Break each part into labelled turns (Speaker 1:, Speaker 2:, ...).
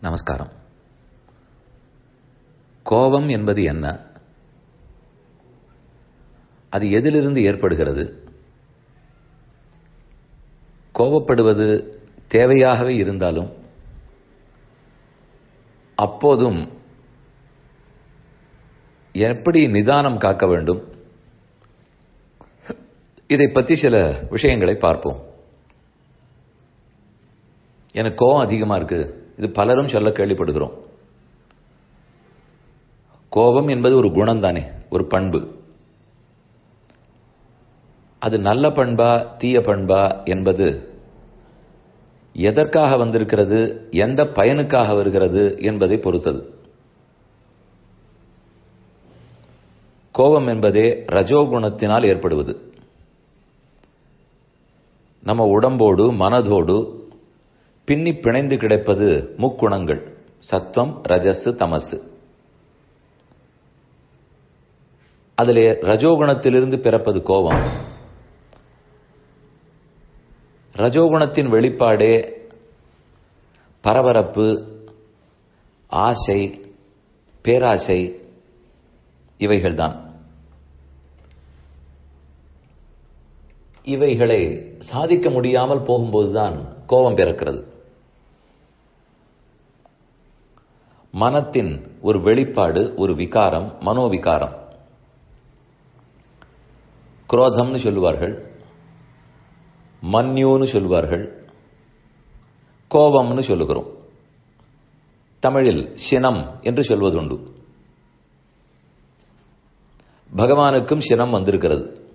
Speaker 1: நமஸ்காரம். கோபம் என்பது என்ன? அது எதிலிருந்து ஏற்படுகிறது? கோபப்படுவது தேவையாகவே இருந்தாலும் அப்போதும் எப்படி நிதானம் காக்க வேண்டும்? இதை பற்றி சில விஷயங்களை பார்ப்போம். எனக்கு கோபம் அதிகமாக இருக்கு. இது பலரும் சொல்ல கேள்விப்படுகிறோம். கோபம் என்பது ஒரு குணம் தானே ஒரு பண்பு. அது நல்ல பண்பா தீய பண்பா என்பது எதற்காக வந்திருக்கிறது எந்த பயனுக்காக வருகிறது என்பதை பொறுத்தது. கோபம் என்பதே ரஜோகுணத்தினால் ஏற்படுவது. நம்ம உடம்போடு மனதோடு பின்னி பிணைந்து கிடைப்பது முக்குணங்கள். சத்வம் ரஜசு தமசு. அதிலே ரஜோகுணத்திலிருந்து பிறப்பது கோபம். ரஜோகுணத்தின் வெளிப்பாடே பரபரப்பு ஆசை பேராசை இவைகள்தான். இவைகளை சாதிக்க முடியாமல் போகும்போதுதான் கோபம் பிறக்கிறது. மனத்தின் ஒரு வெளிப்பாடு ஒரு விகாரம் மனோவிகாரம். குரோதம்னு சொல்லுவார்கள். மன்யூன்னு சொல்லுவார்கள். கோபம்னு சொல்லுகிறோம். தமிழில் சினம் என்று சொல்வதுண்டு. பகவானுக்கும் சினம் வந்திருக்கிறது.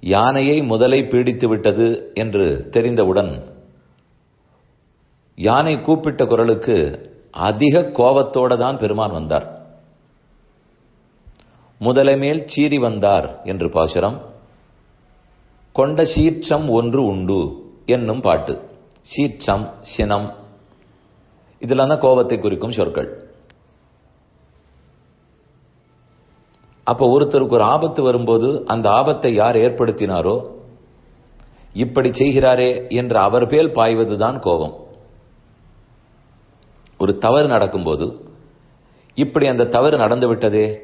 Speaker 1: யானையை முதலை பீடித்து விட்டது என்று தெரிந்தவுடன் யானை கூப்பிட்ட குரலுக்கு அதிக கோபத்தோட தான் பெருமான் வந்தார். முதலை மேல் சீறி வந்தார் என்று பாசுரம். கொண்ட சீற்றம் ஒன்று உண்டு என்னும் பாட்டு. சீற்றம் சினம். இதெல்லாம் தான் கோபத்தை குறிக்கும் சொற்கள். அப்போ ஒருத்தருக்கு ஒரு ஆபத்து வரும்போது அந்த ஆபத்தை யார் ஏற்படுத்தினாரோ? இப்படி செய்கிறாரே என்று அவர் பேல் பாய்வதுதான் கோபம். ஒரு தவறு நடக்கும்போது இப்படி அந்த தவறு நடந்து விட்டதே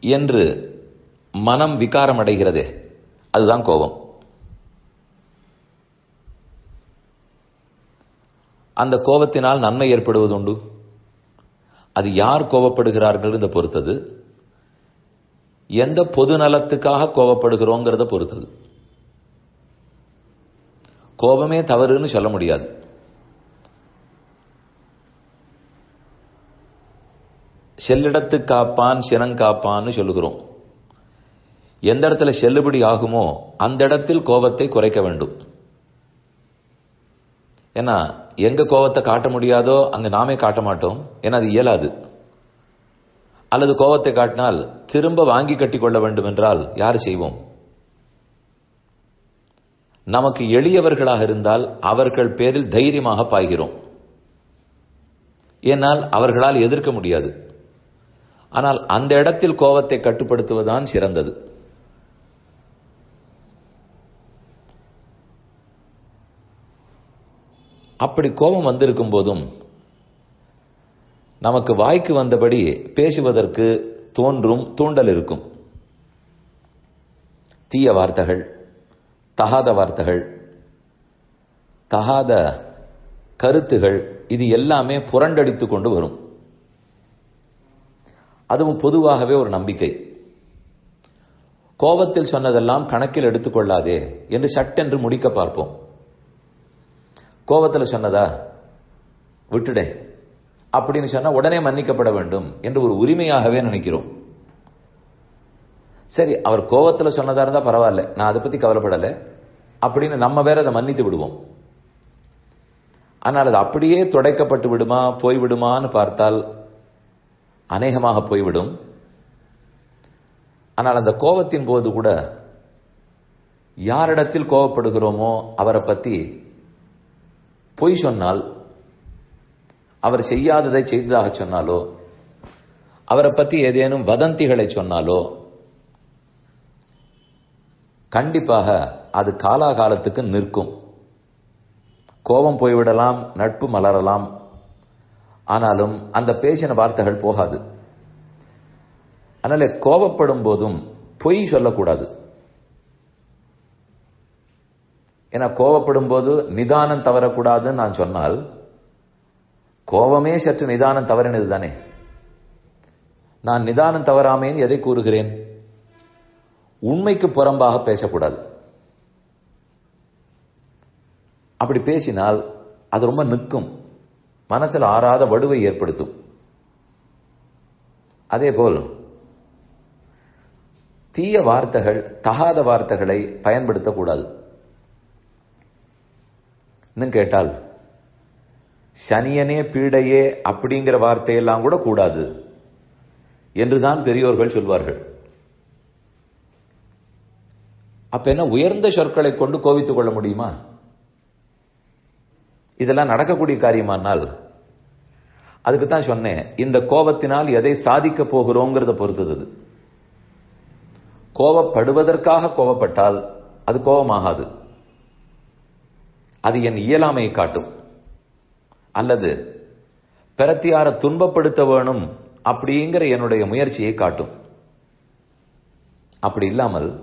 Speaker 1: என்று மனம் விகாரம் அடைகிறதே அதுதான் கோபம். அந்த கோபத்தினால் நன்மை ஏற்படுவது உண்டு. அது யார் கோபப்படுகிறார்கள் என்று பொறுத்தது. எந்த பொது நலத்துக்காக கோபப்படுகிறோங்கிறத பொறுத்தது. கோபமே தவறுன்னு சொல்ல முடியாது. செல்லிடத்து காப்பான் சினங்காப்பான்னு சொல்லுகிறோம். எந்த இடத்துல செல்லுபடி ஆகுமோ அந்த இடத்தில் கோபத்தை குறைக்க வேண்டும். ஏன்னா எங்க கோபத்தை காட்ட முடியாதோ அங்க நாமே காட்ட மாட்டோம். ஏன்னா அது இயலாது. அல்லது கோபத்தை காட்டினால் திரும்ப வாங்கி கட்டிக்கொள்ள வேண்டும் என்றால் யார் செய்வோம்? நமக்கு எளியவர்களாக இருந்தால் அவர்கள் பேரில் தைரியமாக பாய்கிறோம். ஏனால் அவர்களால் எதிர்க்க முடியாது. ஆனால் அந்த இடத்தில் கோபத்தை கட்டுப்படுத்துவதுதான் சிறந்தது. அப்படி கோபம் வந்திருக்கும் போதும் நமக்கு வாய்க்கு வந்தபடி பேசுவதற்கு தோன்றும் தூண்டல் இருக்கும். தீய வார்த்தைகள் தகாத வார்த்தைகள் தகாத கருத்துகள் இது எல்லாமே புரண்டடித்து கொண்டு வரும். அதுவும் பொதுவாகவே ஒரு நம்பிக்கை. கோபத்தில் சொன்னதெல்லாம் கணக்கில் எடுத்துக்கொள்ளாதே என்று சட்டென்று முடிக்க பார்ப்போம். கோபத்தில் சொன்னதா? விட்டுடே. அப்படின்னு சொன்னா உடனே மன்னிக்கப்பட வேண்டும் என்று ஒரு உரிமையாகவே நினைக்கிறோம். சரி அவர் கோபத்தில் சொன்னதா இருந்தா பரவாயில்ல நான் அதை பத்தி கவலைப்படல அப்படின்னு நம்ம வேற அதை மன்னித்து விடுவோம். ஆனால் அது அப்படியே துடைக்கப்பட்டு விடுமா போய்விடுமான்னு பார்த்தால் அநேகமாக போய்விடும். ஆனால் அந்த கோபத்தின் போது கூட யாரிடத்தில் கோபப்படுகிறோமோ அவரை பற்றி பொய் சொன்னால் அவர் செய்யாததை செய்ததாக சொன்னாலோ அவரை பற்றி ஏதேனும் வதந்திகளை சொன்னாலோ கண்டிப்பாக அது காலாகாலத்துக்கு நிற்கும். கோபம் போய்விடலாம் நட்பு மலரலாம் ஆனாலும் அந்த பேசின வார்த்தைகள் போகாது. அதனால கோபப்படும் போதும் பொய் சொல்லக்கூடாது. ஏன்னா கோபப்படும் போது நிதானம் தவறக்கூடாதுன்னு நான் சொன்னால் கோபமே சற்று நிதானம் தவறினது தானே. நான் நிதானம் தவறாமேன்னு எதை கூறுகிறேன்? உண்மைக்கு புறம்பாக பேசக்கூடாது. அப்படி பேசினால் அது ரொம்ப நிற்கும். மனசில் ஆறாத வடுவை ஏற்படுத்தும். அதே போல் தீய வார்த்தைகள் தகாத வார்த்தைகளை பயன்படுத்தக்கூடாது. இன்னும் கேட்டால் சனியனே பீடையே அப்படிங்கிற வார்த்தையெல்லாம் கூட கூடாது என்றுதான் பெரியோர்கள் சொல்வார்கள். அப்ப என்ன உயர்ந்த சொற்களை கொண்டு கோவித்துக் கொள்ள முடியுமா? இதெல்லாம் நடக்கக்கூடிய காரியமானால் அதுக்கு தான் சொன்னேன் இந்த கோபத்தினால் எதை சாதிக்க போகிறோங்கிறத பொறுத்தது அது. கோபப்படுவதற்காக கோபப்பட்டால் அது கோபமாகாது. அது என் இயலாமையை காட்டும். அல்லது பிரத்தியார துன்பப்படுத்த வேணும் அப்படிங்கிற என்னுடைய முயற்சியை காட்டும். அப்படி இல்லாமல்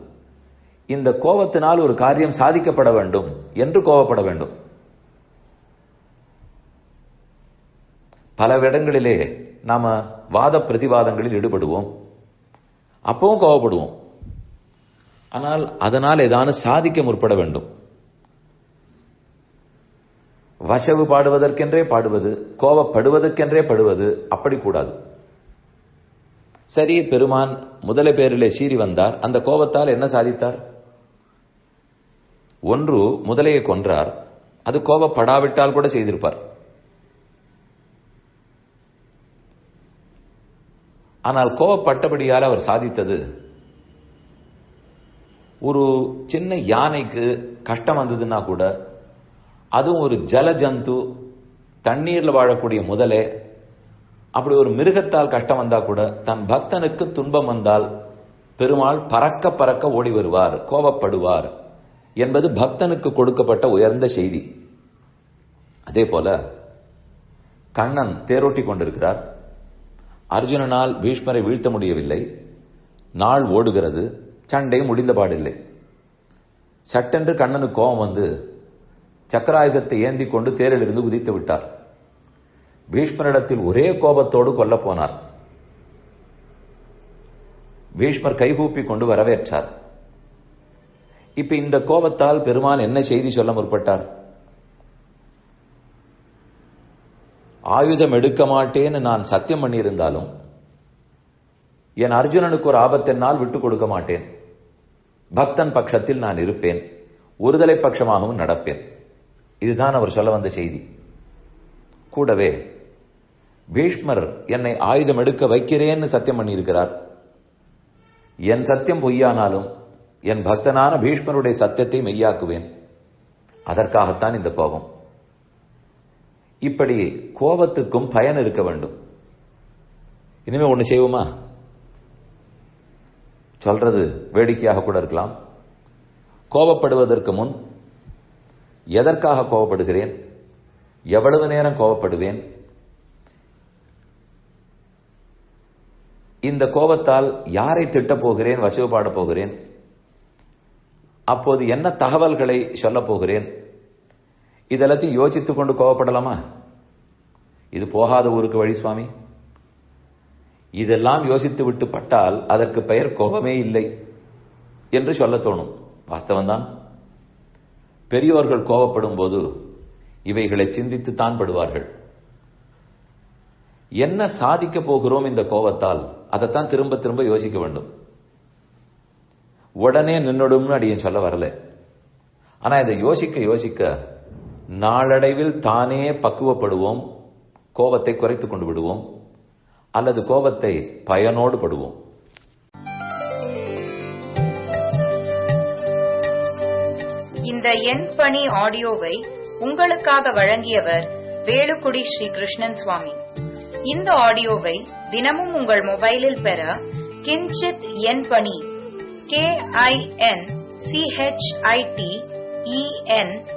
Speaker 1: இந்த கோபத்தினால் ஒரு காரியம் சாதிக்கப்பட வேண்டும் என்று கோபப்பட வேண்டும். பல இடங்களிலே நாம் வாத பிரதிவாதங்களில் ஈடுபடுவோம். அப்பவும் கோவப்படுவோம். ஆனால் அதனால் ஏதானும் சாதிக்க முற்பட வேண்டும். வசவு பாடுவதற்கென்றே பாடுவது கோவப்படுவதற்கென்றே படுவது அப்படி கூடாது. சரி பெருமான் முதல பேரிலே சீறி வந்தார். அந்த கோபத்தால் என்ன சாதித்தார்? ஒன்று முதலையை கொன்றார். அது கோபப்படாவிட்டால் கூட செய்திருப்பார். ஆனால் கோபப்பட்டபடியால் அவர் சாதித்தது. ஒரு சின்ன யானைக்கு கஷ்டம் வந்ததுன்னா கூட அதுவும் ஒரு ஜல ஜந்து தண்ணீரில் வாழக்கூடிய முதலே அப்படி ஒரு மிருகத்தால் கஷ்டம் வந்தால் கூட தன் பக்தனுக்கு துன்பம் வந்தால் பெருமாள் பறக்க பறக்க ஓடி வருவார் கோபப்படுவார் என்பது பக்தனுக்கு கொடுக்கப்பட்ட உயர்ந்த செய்தி. அதே போல கண்ணன் தேரோட்டி கொண்டிருக்கிறார். அர்ஜுனனால் பீஷ்மரை வீழ்த்த முடியவில்லை. நாள் ஓடுகிறது. சண்டை முடிந்த பாடில்லை. சட்டென்று கண்ணனுக்கு கோபம் வந்து சக்கராயுதத்தை ஏந்தி கொண்டு தேரிலிருந்து குதித்து விட்டார். பீஷ்மரிடத்தில் ஒரே கோபத்தோடு கொல்ல போனார். பீஷ்மர் கைகூப்பி கொண்டு வரவேற்றார். இப்ப இந்த கோபத்தால் பெருமான் என்ன செய்தி சொல்ல முற்பட்டார்? ஆயுதம் எடுக்க மாட்டேன்னு நான் சத்தியம் பண்ணியிருந்தாலும் என் அர்ஜுனனுக்கு ஒரு ஆபத்தென்னால் விட்டுக் கொடுக்க மாட்டேன். பக்தன் பட்சத்தில் நான் இருப்பேன். ஒருதலை பட்சமாகவும் நடப்பேன். இதுதான் அவர் சொல்ல வந்த செய்தி. கூடவே பீஷ்மர் என்னை ஆயுதம் எடுக்க வைக்கிறேன்னு சத்தியம் பண்ணியிருக்கிறார். என் சத்தியம் பொய்யானாலும் என் பக்தனான பீஷ்மருடைய சத்தியத்தை மெய்யாக்குவேன். அதற்காகத்தான் இந்த கோபம். இப்படி கோபத்துக்கும் பயன் இருக்க வேண்டும். இனிமே ஒன்று செய்வோமா? சொல்றது வேடிக்கையாக கூட இருக்கலாம். கோபப்படுவதற்கு முன் எதற்காக கோபப்படுகிறேன்? எவ்வளவு நேரம் கோபப்படுவேன்? இந்த கோபத்தால் யாரை திட்டப் போகிறேன்? பாடப் போகிறேன். அப்போது என்ன தகவல்களை சொல்லப் போகிறேன்? இதெல்லாத்தையும் யோசித்து கொண்டு கோபப்படலாமா இது போகாத ஊருக்கு வழி சுவாமி. இதெல்லாம் யோசித்து விட்டு பட்டால் அதற்கு பெயர் கோபமே இல்லை என்று சொல்ல தோணும். வாஸ்தவம்தான். பெரியோர்கள் கோபப்படும் போது இவைகளை சிந்தித்து தான் படுவார்கள். என்ன சாதிக்க போகிறோம் இந்த கோபத்தால் அதைத்தான் திரும்ப திரும்ப யோசிக்க வேண்டும். உடனே நின்னுடும்னு அடியும் சொல்ல வரல. ஆனா இதை யோசிக்க யோசிக்க நாளடைவில் தானே பக்குவப்படுவோம் கோபத்தை குறைத்துக் கொண்டு விடுவோம் அல்லது கோபத்தை பயனோடு படுவோம்.
Speaker 2: இந்த எண் பணி ஆடியோவை உங்களுக்காக வழங்கியவர் வேலுக்குடி ஸ்ரீ கிருஷ்ணன் சுவாமி. இந்த ஆடியோவை தினமும் உங்கள் மொபைலில் பெற கிஞ்சித் எண் பணி கே ஐ என் சிஹெச்ஐடி இஎன்